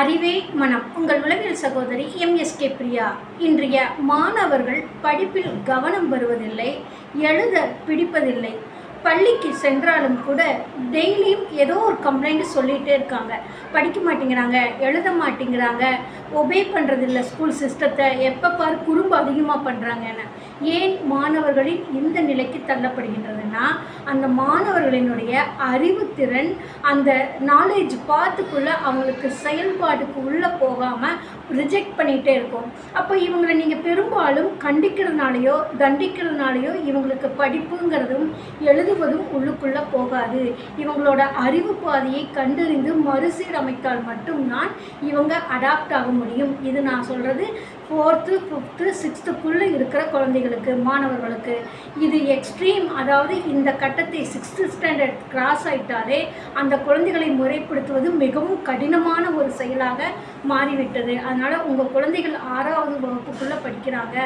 அறிவே மனம். உங்கள் உலகில் சகோதரி எம்எஸ்கே பிரியா. இன்றைய மாணவர்கள் படிப்பில் கவனம் வருவதில்லை எழுத பிடிப்பதில்லை. பள்ளிக்கு சென்றாலும் கூட டெய்லியும் ஏதோ ஒரு கம்ப்ளைண்ட் சொல்லிகிட்டே இருக்காங்க. படிக்க மாட்டேங்கிறாங்க எழுத மாட்டேங்கிறாங்க ஒபே பண்ணுறதில்ல ஸ்கூல் சிஸ்டத்தை எப்போ பார் குறும்பு அதிகமாக பண்ணுறாங்கன்னு ஏன் மாணவர்களின் இந்த நிலைக்கு தள்ளப்படுகின்றதுன்னா அந்த மாணவர்களினுடைய அறிவுத்திறன் அந்த நாலேஜ் பார்த்துக்குள்ள அவங்களுக்கு செயல்பாடுக்கு உள்ளே போகாமல் ரிஜெக்ட் பண்ணிகிட்டே இருக்கும். அப்போ இவங்களை நீங்கள் பெரும்பாலும் கண்டிக்கிறதுனாலையோ தண்டிக்கிறதுனாலையோ இவங்களுக்கு படிப்புங்கிறதும் எழுதுவதும் உள்ளுக்குள்ளே போகாது. இவங்களோட அறிவு பாதையை கண்டறிந்து மறுசீரமைத்தால் மட்டும்தான் இவங்க அடாப்ட் ஆக முடியும். இது நான் சொல்கிறது ஃபோர்த்து ஃபிஃப்த்து சிக்ஸ்த்துக்குள்ளே இருக்கிற குழந்தைகளுக்கு மாணவர்களுக்கு. இது எக்ஸ்ட்ரீம் அதாவது இந்த கட்டத்தை சிக்ஸ்த்து ஸ்டாண்டர்ட் கிராஸ் ஆயிட்டாலே அந்த குழந்தைகளை முறைப்படுத்துவது மிகவும் கடினமான ஒரு செயலாக மாறிவிட்டது. அதனால் உங்கள் குழந்தைகள் ஆறாவது வகுப்புக்குள்ளே படிக்கிறாங்க.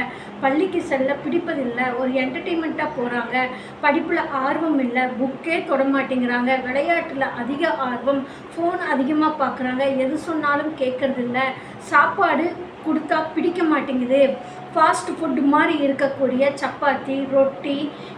பள்ளிக்கு செல்ல பிடிப்பதில்லை. ஒரு என்டர்டெயின்மெண்ட்டாக போகிறாங்க படிப்பில் ஆர்வம் இல்லை. புக்கே தொட மாட்டேங்கிறாங்க விளையாட்டில் அதிக ஆர்வம் ஃபோன் அதிகமாக பார்க்குறாங்க எது சொன்னாலும் கேட்கறதில்ல சாப்பாடு கொடுத்தா பிடிக்க மாட்டேங்குது. ஃபாஸ்ட் ஃபுட் மாதிரி இருக்கக்கூடிய சப்பாத்தி ரொட்டி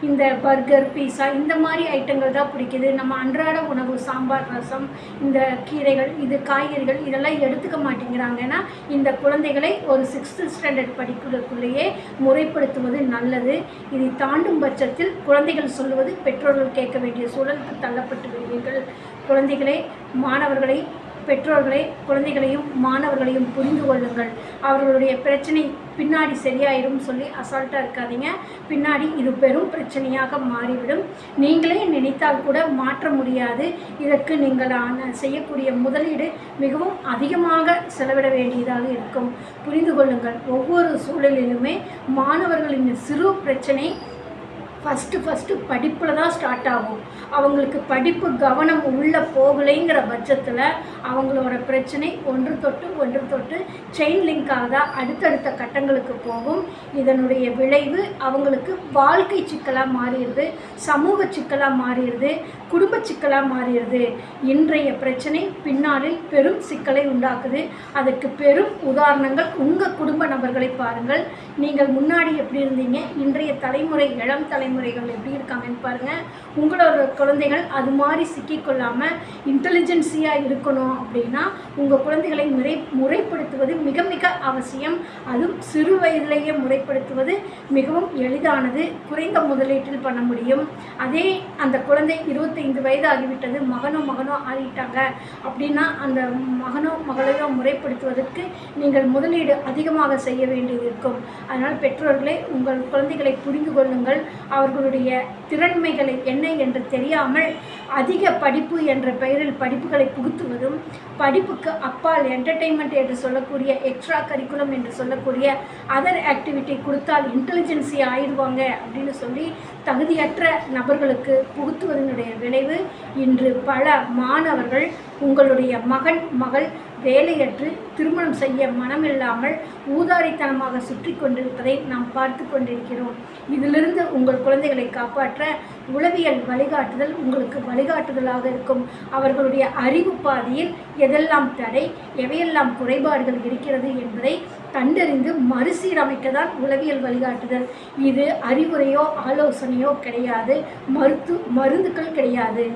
இந்த பர்கர் பீஸா இந்த மாதிரி ஐட்டங்கள் தான் பிடிக்குது. நம்ம அன்றாட உணவு சாம்பார் ரசம் இந்த கீரைகள் இது காய்கறிகள் இதெல்லாம் எடுத்துக்க மாட்டேங்கிறாங்கன்னா இந்த குழந்தைகளை ஒரு சிக்ஸ்த்து ஸ்டாண்டர்ட் படிக்கிறதுக்குள்ளேயே முறைப்படுத்துவது நல்லது. இதை தாண்டும் பட்சத்தில் குழந்தைகள் சொல்லுவது பெற்றோர்கள் கேட்க வேண்டிய சூழலுக்கு தள்ளப்பட்டு விடுவீர்கள். குழந்தைகளை மாணவர்களை பெற்றோர்களை குழந்தைகளையும் மாணவர்களையும் புரிந்து கொள்ளுங்கள். அவர்களுடைய பிரச்சனை பின்னாடி சரியாயிடும் சொல்லி அசால்ட்டாக இருக்காதீங்க. பின்னாடி இது பெரும் பிரச்சனையாக மாறிவிடும். நீங்களே நினைத்தால் கூட மாற்ற முடியாது. இதற்கு நீங்கள் ஆன- செய்யக்கூடிய முதலீடு மிகவும் அதிகமாக செலவிட வேண்டியதாக இருக்கும். புரிந்து கொள்ளுங்கள். ஒவ்வொரு சூழலிலுமே மாணவர்களின் சிறு பிரச்சனை ஃபஸ்ட்டு ஃபஸ்ட்டு படிப்பில் தான் ஸ்டார்ட் ஆகும். அவங்களுக்கு படிப்பு கவனம் உள்ளே போகலைங்கிற பட்சத்தில் அவங்களோட பிரச்சனை ஒன்று தொட்டு ஒன்று தொட்டு செயின் லிங்காக தான் அடுத்தடுத்த கட்டங்களுக்கு போகும். இதனுடைய விளைவு அவங்களுக்கு வாழ்க்கை சிக்கலாக மாறிடுது சமூக சிக்கலாக மாறிடுது குடும்ப சிக்கலாக மாறிடுது. இன்றைய பிரச்சனை பின்னாளில் பெரும் சிக்கலை உண்டாக்குது. அதுக்கு பெரும் உதாரணங்கள் உங்கள் குடும்ப நபர்களை பாருங்கள். நீங்கள் முன்னாடி எப்படி இருந்தீங்க? இன்றைய தலைமுறை இளம் தலைமுறை தலைமுறைகள் எப்படி இருக்காங்கன்னு பாருங்கள் உங்களோட குழந்தைகள் அது மாதிரி சிக்கிக்கொள்ளாமல் இன்டெலிஜென்சியாக இருக்கணும் அப்படின்னா உங்கள் குழந்தைகளை முறை முறைப்படுத்துவது மிக மிக அவசியம். அதுவும் சிறு வயதிலேயே முறைப்படுத்துவது மிகவும் எளிதானது. குறைந்த முதலீட்டில் பண்ண முடியும். அதே அந்த குழந்தை இருபத்தைந்து வயது ஆகிவிட்டது மகனோ மகனோ ஆகிட்டாங்க அப்படின்னா அந்த மகனோ மகளையோ முறைப்படுத்துவதற்கு நீங்கள் முதலீடு அதிகமாக செய்ய வேண்டியது இருக்கும். அதனால் பெற்றோர்களே உங்கள் குழந்தைகளை புரிந்து கொள்ளுங்கள். அவர்களுடைய திறன்மைகளை என்ன என்று தெரியாமல் அதிக படிப்பு என்ற பெயரில் படிப்புகளை புகுத்துவதும் படிப்புக்கு அப்பால் என்டர்டெயின்மெண்ட் என்று சொல்லக்கூடிய எக்ஸ்ட்ரா கரிக்குலம் என்று சொல்லக்கூடிய அதர் ஆக்டிவிட்டி கொடுத்தால் இன்டெலிஜென்சி ஆயிடுவாங்க அப்படின்னு சொல்லி தகுதியற்ற நபர்களுக்கு புகுத்துவதனுடைய விளைவு இன்று பல மாணவர்கள் உங்களுடைய மகன் மகள் வேலையற்று திருமணம் செய்ய மனமில்லாமல் ஊதாரித்தனமாக சுற்றி கொண்டிருப்பதை நாம் பார்த்து கொண்டிருக்கிறோம். இதிலிருந்து உங்கள் குழந்தைகளை காப்பாற்ற உளவியல் வழிகாட்டுதல் உங்களுக்கு வழிகாட்டுதலாக இருக்கும். அவர்களுடைய அறிவு பாதையில் எதெல்லாம் தடை எவையெல்லாம் குறைபாடுகள் இருக்கிறது என்பதை கண்டறிந்து மறுசீரமைக்க தான் உளவியல் வழிகாட்டுதல். இது அறிவுரையோ ஆலோசனையோ கிடையாது. மருத்து மருந்துக்கள் கிடையாது.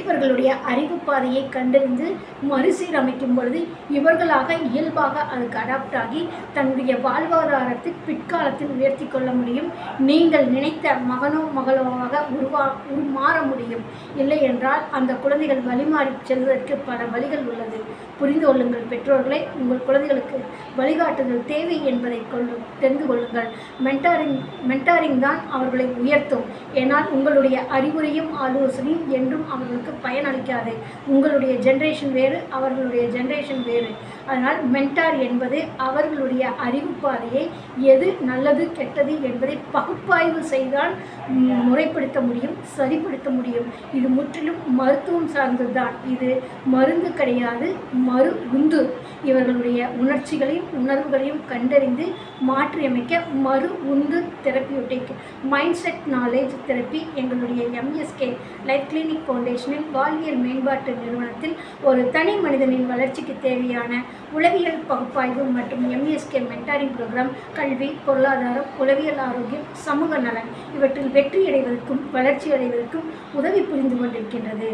இவர்களுடைய அறிவு பாதையை கண்டறிந்து மறுசீரமைக்கும் பொழுது இவர்களாக இயல்பாக அதுக்கு அடாப்ட் ஆகி தன்னுடைய வாழ்வாதாரத்தை பிற்காலத்தில் உயர்த்தி கொள்ள முடியும். நீங்கள் நினைத்த மகனோ மகளோவாக உருவா உருமாற முடியும். இல்லை என்றால் அந்த குழந்தைகள் வழிமாறி செல்வதற்கு பல வழிகள் உள்ளது. புரிந்து கொள்ளுங்கள் பெற்றோர்களை உங்கள் குழந்தைகளுக்கு வழிகாட்டுதல் தேவை என்பதை கொள்ளு தெரிந்து கொள்ளுங்கள். மென்டாரிங் மென்டாரிங் தான் அவர்களை உயர்த்தும். ஏனால் உங்களுடைய அறிவுரையும் ஆலோசனையும் என்றும் அவர்களுக்கு பயனளிக்காது உங்களுடைய ஜென்ரேஷன் வேறு அவர்களுடைய ஜென்ரேஷன் வேறு. அதனால் மென்டார் என்பது அவர்களுடைய அறிவு பாதையை எது நல்லது கெட்டது என்பதை பகுப்பாய்வு செய்தால் முறைப்படுத்த முடியும் சரிப்படுத்த முடியும். இது முற்றிலும் மருத்துவம் சார்ந்ததுதான். இது மருந்து கிடையாது மறு உந்து. இவர்களுடைய உணர்ச்சிகளையும் உணர்வுகளையும் கண்டறிந்து மாற்றியமைக்க மறு உந்து therapeutic mind set knowledge therapy எங்களுடைய எம்எஸ்கே லைஃப் கிளினிக் ஃபவுண்டேஷனில் இந்தியாவில் பாலியல் மேம்பாட்டு நிறுவனத்தில் ஒரு தனி மனிதனின் வளர்ச்சிக்கு தேவையான உளவியல் பகுப்பாய்வு மற்றும் எம்எஸ்கே மென்டாரிங் ப்ரோக்ராம் கல்வி பொருளாதாரம் உளவியல் ஆரோக்கியம் சமூக நலன் இவற்றில் வெற்றி அடைவதற்கும் வளர்ச்சி அடைவதற்கும் உதவி புரிந்து கொண்டிருக்கின்றது.